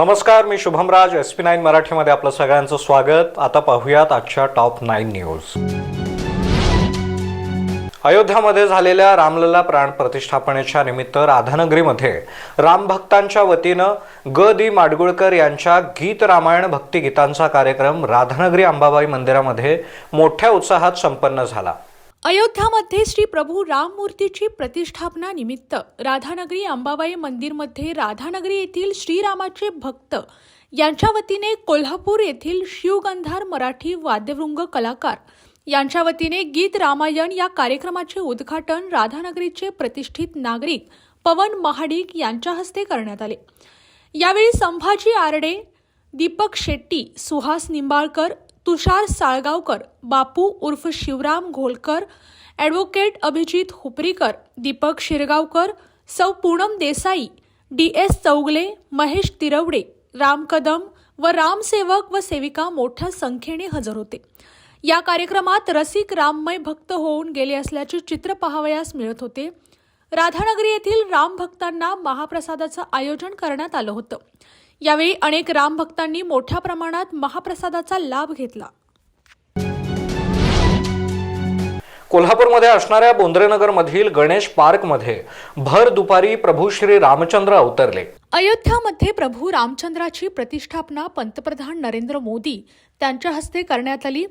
नमस्कार मी Shubham Raj S P nine मराठीमध्ये आपलं सगळ्यांचं स्वागत. आता पाहूयात आजच्या टॉप नाईन न्यूज. अयोध्यामध्ये झालेल्या रामलला प्राण प्रतिष्ठापनेच्या निमित्त राधानगरीमध्ये रामभक्तांच्या वतीनं ग दी माडगुळकर यांच्या गीत रामायण भक्तिगीतांचा कार्यक्रम राधानगरी अंबाबाई मंदिरामध्ये मोठ्या उत्साहात संपन्न झाला. अयोध्यामध्ये श्री प्रभू राममूर्तीची प्रतिष्ठापना निमित्त राधानगरी अंबाबाई मंदिरमध्ये राधानगरी येथील श्रीरामाचे भक्त यांच्या वतीने कोल्हापूर येथील शिवगंधार मराठी वाद्यवृंग कलाकार यांच्या वतीने गीत रामायण या कार्यक्रमाचे उद्घाटन राधानगरीचे प्रतिष्ठित नागरिक पवन महाडिक यांच्या हस्ते करण्यात आले. यावेळी संभाजी आरडे दीपक शेट्टी सुहास निंबाळकर तुषार साळगावकर बापू उर्फ शिवराम घोलकर ॲडव्होकेट अभिजित हुपरीकर दीपक शिरगावकर सौ पूनम देसाई डी एस चौगले महेश तिरवडे राम कदम व रामसेवक व सेविका मोठ्या संख्येने हजर होते. या कार्यक्रमात रसिक राममय भक्त होऊन गेले असल्याचे चित्र पाहावयास मिळत होते. राधानगरी येथील राम भक्तांना महाप्रसादाचं आयोजन करण्यात आलं होतं. यावेळी अनेक राम भक्तांनी मोठ्या प्रमाणात महाप्रसादाचा लाभ घेतला. कोल्हापूरमध्ये असणाऱ्या बोंद्रेनगरमधील गणेश पार्कमध्ये भर दुपारी प्रभू श्री रामचंद्र अवतरले. अयोध्यामध्ये प्रभू रामचंद्राची प्रतिष्ठापना पंतप्रधान नरेंद्र मोदी त्यांच्या हस्ते करण्यात आली.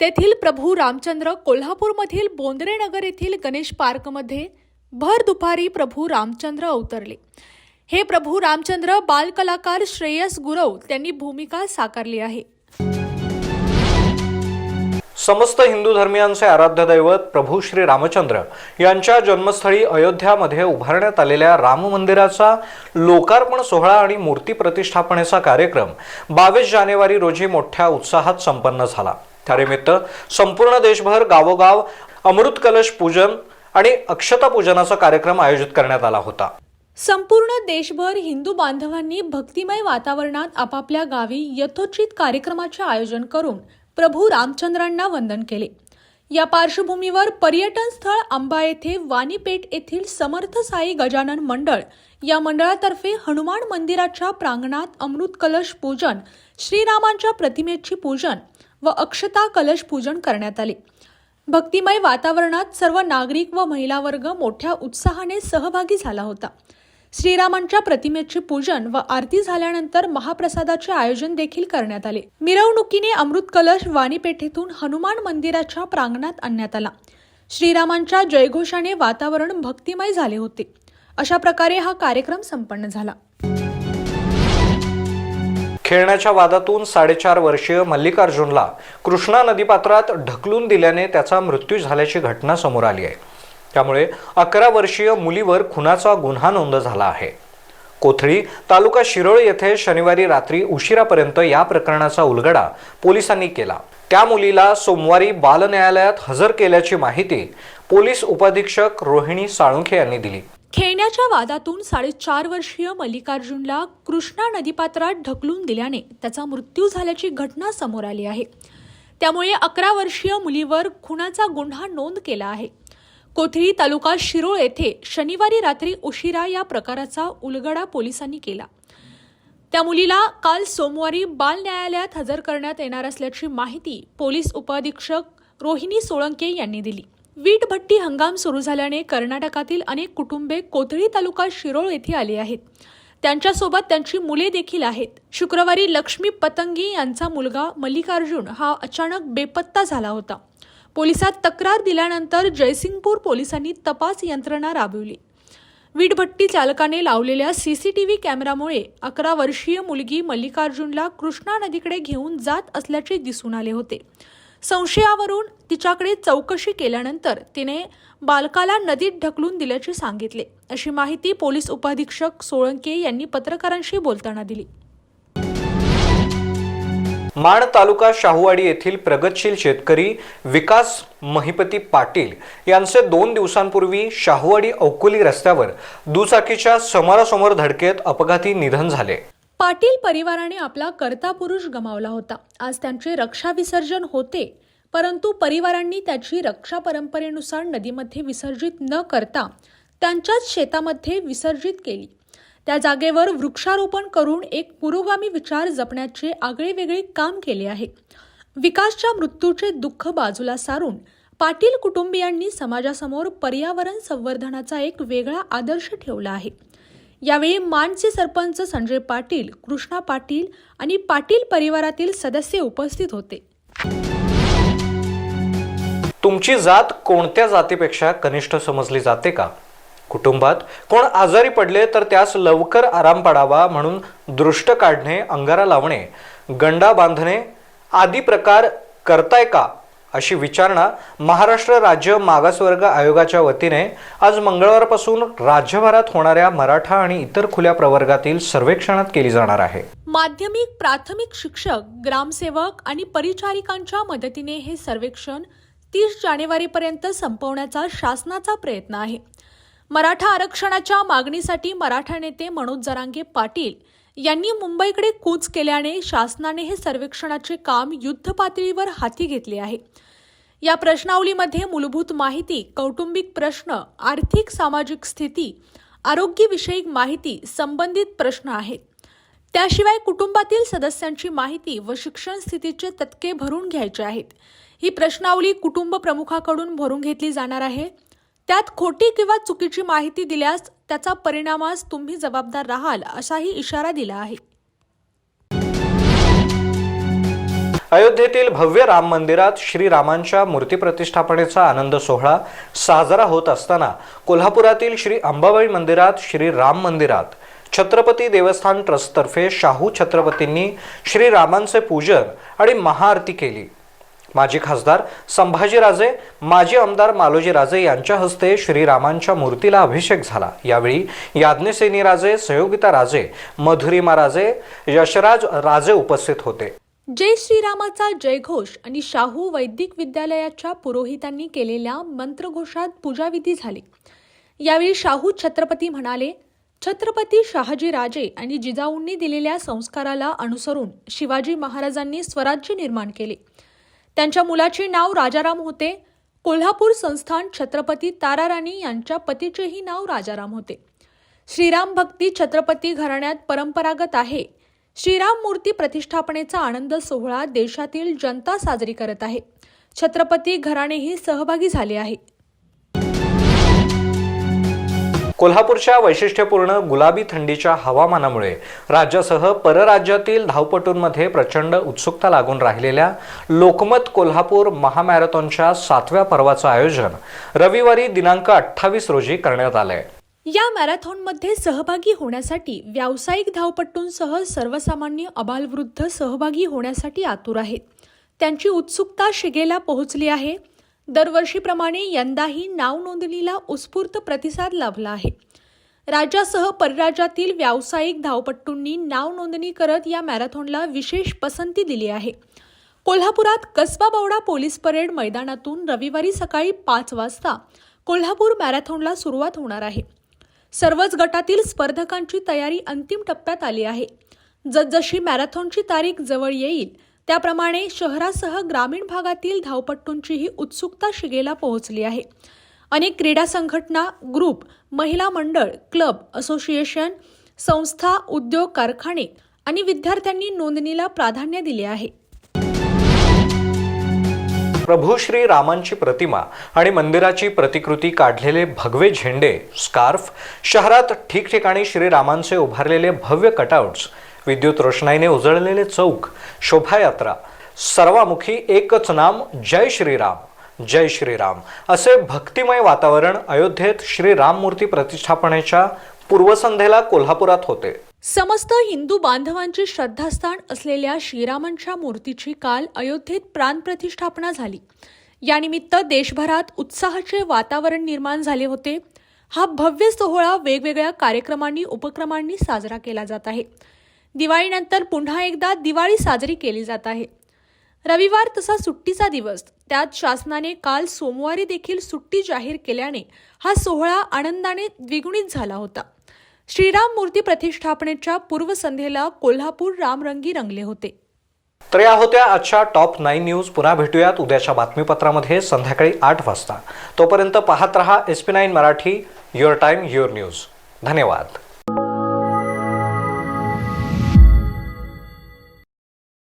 तेथील प्रभू रामचंद्र कोल्हापूरमधील बोंद्रेनगर येथील गणेश पार्कमध्ये भर दुपारी प्रभू रामचंद्र अवतरले. हे प्रभू रामचंद्र बालकलाकार श्रेयस गुरव त्यांनी भूमिका साकारली आहे. समस्त हिंदू धर्मियांचे आराध्य दैवत प्रभू श्री रामचंद्र यांच्या जन्मस्थळी अयोध्यामध्ये उभारण्यात आलेल्या राम मंदिराचा लोकार्पण सोहळा आणि मूर्ती प्रतिष्ठापनेचा कार्यक्रम बावीस जानेवारी रोजी मोठ्या उत्साहात संपन्न झाला. त्यानिमित्त संपूर्ण देशभर गावोगाव अमृत कलश पूजन आणि अक्षता पूजनाचा कार्यक्रम आयोजित करण्यात आला होता. संपूर्ण देशभर हिंदू बांधवांनी भक्तिमय वातावरणात आपापल्या गावी यथोचित कार्यक्रमाचे आयोजन करून प्रभू रामचंद्रांना वंदन केले. या पार्श्वभूमीवर पर्यटन स्थळ आंबा येथे वाणीपेठ येथील समर्थ साई गजानन मंडळ या मंडळातर्फे हनुमान मंदिराच्या प्रांगणात अमृत कलश पूजन श्रीरामांच्या प्रतिमेची पूजन व अक्षता कलश पूजन करण्यात आले. भक्तिमय वातावरणात सर्व नागरिक व महिला वर्ग मोठ्या उत्साहाने सहभागी झाला होता. श्रीरामांच्या प्रतिमेचे पूजन व आरती झाल्यानंतर महाप्रसादाचे आयोजन देखील करण्यात आले. मिरवणुकीने अमृत कलश वाणीपेठेतून हनुमान मंदिराच्या प्रांगणात आणण्यात आला. श्रीरामांच्या जयघोषाने वातावरण भक्तिमय झाले होते. अशा प्रकारे हा कार्यक्रम संपन्न झाला. खेळण्याच्या वादातून साडेचार वर्षीय मल्लिकार्जुनला कृष्णा नदीपात्रात ढकलून दिल्याने त्याचा मृत्यू झाल्याची घटना समोर आली आहे. त्यामुळे अकरा वर्षीय मुलीवर खुनाचा गुन्हा नोंद झाला आहे. कोथळी तालुका शिरोळ येथे शनिवारी रात्री उशिरापर्यंत या प्रकरणाचा उलगडा पोलिसांनी केला. त्या मुलीला सोमवारी बाल न्यायालयात हजर केल्याची माहिती पोलीस उपाधीक्षक रोहिणी साळुंखे यांनी दिली. खेळण्याच्या वादातून साडेचार वर्षीय मल्लिकार्जुनला कृष्णा नदीपात्रात ढकलून दिल्याने त्याचा मृत्यू झाल्याची घटना समोर आली आहे. त्यामुळे अकरा वर्षीय मुलीवर खुनाचा गुन्हा नोंद केला आहे. कोथळी तालुका शिरोळ येथे शनिवारी रात्री उशिरा या प्रकाराचा उलगडा पोलिसांनी केला. त्या मुलीला काल सोमवारी बाल न्यायालयात हजर करण्यात येणार असल्याची माहिती पोलीस उपअधीक्षक रोहिणी सोळंके यांनी दिली. वीटभट्टी हंगाम सुरू झाल्याने कर्नाटकातील अनेक कुटुंबे कोथळी तालुका शिरोळ येथे आली आहेत. त्यांच्यासोबत त्यांची मुले देखील आहेत. शुक्रवारी लक्ष्मी पतंगी यांचा मुलगा मल्लिकार्जुन हा अचानक बेपत्ता झाला होता. पोलिसात तक्रार दिल्यानंतर जयसिंगपूर पोलिसांनी तपास यंत्रणा राबवली. वीटभट्टी चालकाने लावलेल्या सी सी टी व्ही कॅमेरामुळे अकरा वर्षीय मुलगी मल्लिकार्जुनला कृष्णा नदीकडे घेऊन जात असल्याचे दिसून आले होते. संशयावरून तिच्याकडे चौकशी केल्यानंतर तिने बालकाला नदीत ढकलून दिल्याचे सांगितले. अशी माहिती पोलीस उपाधीक्षक सोळंके यांनी पत्रकारांशी बोलताना दिली. माण तालुका शाहूवाडी येथील प्रगतशील शेतकरी विकास महिपती पाटील यांचे दोन दिवसांपूर्वी शाहूवाडी अवकुली रस्त्यावर दुचाकीच्या समोरासमोर धडकेत अपघाती निधन झाले. पाटील परिवाराने आपला कर्ता पुरुष गमावला होता. आज त्यांचे रक्षा विसर्जन होते. परंतु परिवारांनी त्याची रक्षा परंपरेनुसार नदीमध्ये विसर्जित न करता त्यांच्याच शेतामध्ये विसर्जित केली. त्या जागेवर वृक्षारोपण करून एक पुरोगामी विचार जपण्याचे आगळेवेगळे काम केले आहे. विकासच्या मृत्यूचे दुःख बाजूला सारून पाटील कुटुंबियांनी समाजासमोर पर्यावरण संवर्धनाचा एक वेगळा आदर्श ठेवला आहे. यावेळी मानचे सरपंच संजय पाटील कृष्णा पाटील आणि पाटील परिवारातील सदस्य उपस्थित होते. तुमची जात कोणत्या जातीपेक्षा कनिष्ठ समजली जाते का? कुटुंबात. कोण आजारी पडले तर त्यास लवकर आराम पडावा म्हणून दृष्ट काढणे अंगारा लावणे गंडा बांधणे आदी प्रकार करताय का? अशी विचारणा महाराष्ट्र राज्य मागासवर्ग आयोगाच्या वतीने आज मंगळवारपासून राज्यभरात होणाऱ्या मराठा आणि इतर खुल्या प्रवर्गातील सर्वेक्षणात केली जाणार आहे. माध्यमिक प्राथमिक शिक्षक ग्रामसेवक आणि परिचारिकांच्या मदतीने हे सर्वेक्षण तीस जानेवारीपर्यंत संपवण्याचा शासनाचा प्रयत्न आहे. मराठा आरक्षणाच्या मागणीसाठी मराठा नेते मनोज जरांगे पाटील यांनी मुंबईकडे कूच केल्याने शासनाने हे सर्वेक्षणाचे काम युद्धपातळीवर हाती घेतले आहे. या प्रश्नावलीमध्ये मूलभूत माहिती कौटुंबिक प्रश्न आर्थिक सामाजिक स्थिती आरोग्यविषयक माहिती संबंधित प्रश्न आहेत. त्याशिवाय कुटुंबातील सदस्यांची माहिती व शिक्षण स्थितीचे तत्के भरून घ्यायचे आहेत. ही प्रश्नावली कुटुंब प्रमुखाकडून भरून घेतली जाणार आहे. त्यात खोटी किंवा चुकीची माहिती दिल्यास त्याचा परिणामास तुम्ही जबाबदार राहाल असाही इशारा दिला आहे. अयोध्येतील भव्य राम मंदिरात श्रीरामांच्या मूर्ती प्रतिष्ठापनेचा आनंद सोहळा साजरा होत असताना कोल्हापुरातील श्री अंबाबाई मंदिरात श्री राम मंदिरात छत्रपती देवस्थान ट्रस्टतर्फे शाहू छत्रपतींनी श्रीरामांचे पूजन आणि महाआरती केली. माजी खासदार संभाजीराजे माजी आमदार मालोजीराजे यांच्या हस्ते श्रीरामांच्या मूर्तीला अभिषेक झाला. यावेळी याज्ञसेनी राजे सहयोगिता राजे मधुरिमा राजे यशराज राजे उपस्थित होते. जय श्रीरामाचा जयघोष आणि शाहू वैदिक विद्यालयाच्या पुरोहितांनी केलेल्या मंत्रघोषात पूजाविधी झाली. यावेळी शाहू छत्रपती म्हणाले छत्रपती शहाजी राजे आणि जिजाऊंनी दिलेल्या संस्काराला अनुसरून शिवाजी महाराजांनी स्वराज्य निर्माण केले. त्यांच्या मुलाचे नाव राजाराम होते. कोल्हापूर संस्थान छत्रपती ताराराणी यांच्या पतीचेही नाव राजाराम होते. श्रीराम भक्ती छत्रपती घराण्यात परंपरागत आहे. श्रीराम मूर्ती प्रतिष्ठापनेचा आनंद सोहळा देशातील जनता साजरी करत आहे. छत्रपती घराणेही सहभागी झाले आहे. कोल्हापूरच्या वैशिष्ट्यपूर्ण गुलाबी थंडीच्या हवामानामुळे राज्यासह परराज्यातील धावपटूंमध्ये प्रचंड उत्सुकता लागून राहिलेल्या लोकमत कोल्हापूर महामॅरेथॉनच्या सातव्या पर्वाचं आयोजन रविवारी दिनांक अठ्ठावीस रोजी करण्यात आलंय. या मॅरेथॉनमध्ये सहभागी होण्यासाठी व्यावसायिक धावपटूंसह सर्वसामान्य अबालवृद्ध सहभागी होण्यासाठी आतुर आहेत. त्यांची उत्सुकता शिगेला पोहोचली आहे. दरवर्षीप्रमाणे यंदाही नाव नोंदणीला उत्स्फूर्त प्रतिसाद लाभला आहे. राज्यासह परराज्यातील व्यावसायिक धावपट्टूंनी नाव नोंदणी करत या मॅरेथॉनला विशेष पसंती दिली आहे. कोल्हापुरात कसबा बावडा पोलीस परेड मैदानातून रविवारी सकाळी पाच वाजता कोल्हापूर मॅरेथॉनला सुरुवात होणार आहे. सर्वच गटातील स्पर्धकांची तयारी अंतिम टप्प्यात आली आहे. जसजशी मॅरेथॉनची तारीख जवळ येईल त्याप्रमाणे शहरासह ग्रामीण भागातील धावपट्टूंचीही उत्सुकता शिगेला पोहोचली आहे. अनेक क्रीडा संघटना ग्रुप महिला मंडळ क्लब असोसिएशन संस्था उद्योग कारखाने आणि विद्यार्थ्यांनी नोंदणीला प्राधान्य दिले आहे. प्रभू श्री रामांची प्रतिमा आणि मंदिराची प्रतिकृती काढलेले भगवे झेंडे स्कार्फ शहरात ठिकठिकाणी श्रीरामांचे उभारलेले भव्य कटआउट्स विद्युत रोषणाईने उजळलेले चौक शोभायात्रा सर्वामुखी एकच नाम जय श्रीराम जय श्रीराम. असे भक्तिमय वातावरण अयोध्येत श्रीराम मूर्ती प्रतिष्ठापनेच्या पूर्वसंध्येला कोल्हापुरात होते. समस्त हिंदू बांधवांचे श्रद्धास्थान असलेल्या श्रीरामांच्या मूर्तीची काल अयोध्येत प्राणप्रतिष्ठापना झाली. यानिमित्त देशभरात उत्साहाचे वातावरण निर्माण झाले होते. हा भव्य सोहळा वेगवेगळ्या कार्यक्रमांनी उपक्रमांनी साजरा केला जात आहे. दिवाळीनंतर पुन्हा एकदा दिवाळी साजरी केली जात आहे. रविवार तसा सुट्टीचा दिवस. त्यात शासनाने काल सोमवारी देखील सुट्टी जाहीर केल्याने हा सोहळा आनंदाने द्विगुणित झाला होता. श्रीराम मूर्ती प्रतिष्ठापनेच्या पूर्वसंध्येला कोल्हापूर रामरंगी रंगले होते. तर या होत्या आजच्या टॉप नाईन न्यूज. पुन्हा भेटूयात उद्याच्या बातमीपत्रामध्ये संध्याकाळी आठ वाजता. तोपर्यंत पाहत रहा S P nine Marathi your time your news. धन्यवाद.